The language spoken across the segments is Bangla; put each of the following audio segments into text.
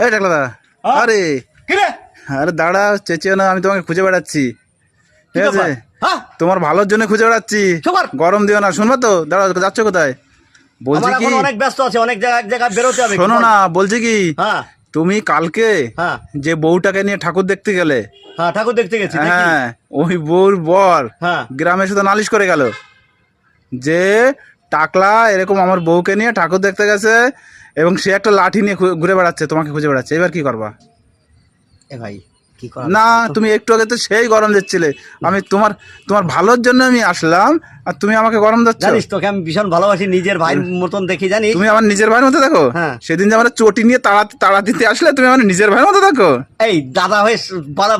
এই টাকলা দা? আরে। আরে দাঁড়া চেঁচিও না আমি তোমাকে খুঁজে বেড়াচ্ছি। ঠিক আছে? তোমার ভালোর জন্য খুঁজে বেড়াচ্ছি। গরম দিও না শুনবা তো? দাঁড়াও যাচ্ছ কোথায়? বলছি কি? অনেক ব্যস্ত আছে অনেক জায়গায় এক জায়গায় বেরোতে হবে শোনো না বলছি কি? হ্যাঁ। তুমি কালকে হ্যাঁ। যে বউটাকে নিয়ে ঠাকুর দেখতে গেলে হ্যাঁ ঠাকুর দেখতে গেছি হ্যাঁ ওই বউর বর হ্যাঁ। গ্রামে শুধু নালিশ করে গেল যে টাকলা এরকম আমার বউকে নিয়ে ঠাকুর দেখতে গেছে এবং সে একটা লাঠি নিয়ে ঘুরে বেড়াচ্ছে, তোমাকে খুঁজে বেড়াচ্ছে। এবার কি করবা? এ ভাই না তুমি একটু আগে তো সেই গরম দিচ্ছিলে। আমি তোমার তোমার ভালোর জন্য আমি আসলাম আর তুমি আমাকে গরম দিচ্ছ? জানিস তোকে আমি ভীষণ ভালোবাসি নিজের ভাইয়ের মতন দেখি জানিস? তুমি আমার নিজের ভাইয়ের মতো দেখো? হ্যাঁ। সেদিন যে আমরা চটি নিয়ে তাড়া তাড়া দিতে আসলে তুমি আমার নিজের ভাইয়ের মতো দেখো? এই দাদা হয়ে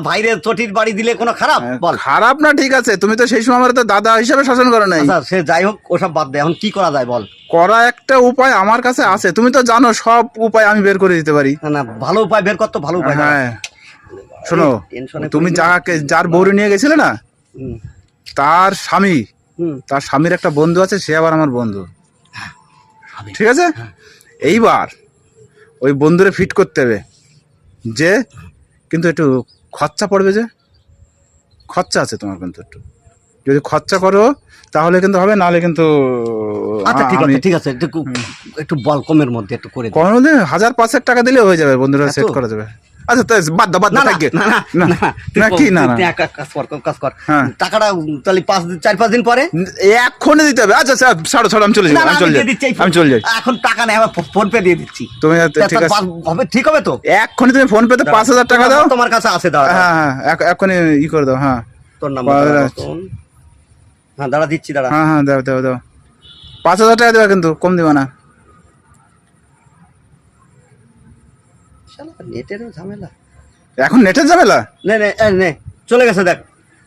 ভাইরে চটির বাড়ি দিলে কোনো খারাপ? বল। খারাপ না ঠিক আছে। তুমি তো সেই সময় আমার তো দাদা হিসাবে শাসন করো নাই। আচ্ছা সে যাই হোক ওসব বাদ দে এখন কি করা যায় বল? করা একটা উপায় আমার কাছে আছে। তুমি তো জানো সব উপায় আমি বের করে দিতে পারি। না ভালো উপায় বের করতো ভালো উপায় হ্যাঁ। শোনো তুমি যাকে যার বউরে নিয়ে গেছিলে না? তার স্বামী। তার স্বামীর একটা বন্ধু আছে সে আবার আমার বন্ধু। ঠিক আছে? এইবার ওই বন্ধুরে ফিট করতে হবে যে কিন্তু একটু খরচা পড়বে যে। খরচা আছে তোমার কিন্তু একটু। যদি খরচা করো তাহলে কিন্তু হবে নাহলে কিন্তু আচ্ছা ঠিক আছে ঠিক আছে একটু একটু বল কমের মধ্যে একটু করে। কোনো দিন হাজার পাঁচেক টাকা দিলে হয়ে যাবে বন্ধুরা সেট করা যাবে। আচ্ছা তাই বাদ দাও বাদ না দাও না থাকবে কি না কাজ কর কাজ কর। হ্যাঁ। টাকাটা তাহলে পাঁচ চার পাঁচ দিন পরে? এক্ষণে দিতে হবে। আচ্ছা ছাড়ো ছাড়ো আমি চলে যাই আমি আমি চলে যাই আমি চলে যাই। এখন টাকা নেই আমার ফোন পে দিয়ে দিচ্ছি। তুমি ঠিক আছে? হবে ঠিক হবে তো? এক্ষণে তুমি ফোন পেতে পাঁচ হাজার টাকা দাও। তোমার কাছে আছে দাঁড়া হ্যাঁ হ্যাঁ এক- এক্ষুনি ই করে দাও হ্যাঁ। তোর নাম্বার। হ্যাঁ দাঁড়া দিচ্ছি দাঁড়া। হ্যাঁ হ্যাঁ দাও দাও দাও। পাঁচ হাজার টাকা দেবে কিন্তু কম দিবা না। শালা, নেটেরও ঝামেলা। এখন নেটের ঝামেলা? নে নে নে চলে গেছে দেখ।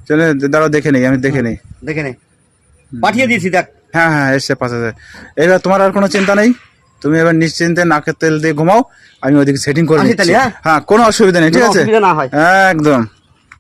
চলে দাঁড়াও দেখে নেই আমি দেখে নেই। দেখে নে। পাঠিয়ে দিয়েছি দেখ। হ্যাঁ হ্যাঁ এসছে পাঁচ হাজার এবার তোমার আর কোনো চিন্তা নেই? তুমি এবার নিশ্চিন্তে নাকের তেল দিয়ে ঘুমাও আমি ওইদিকে সেটিং করে আসি নিচ্ছি। তাহলে, হ্যাঁ? হ্যাঁ কোনো অসুবিধা নেই ঠিক কোনো আছে? অসুবিধা না হয়। একদম।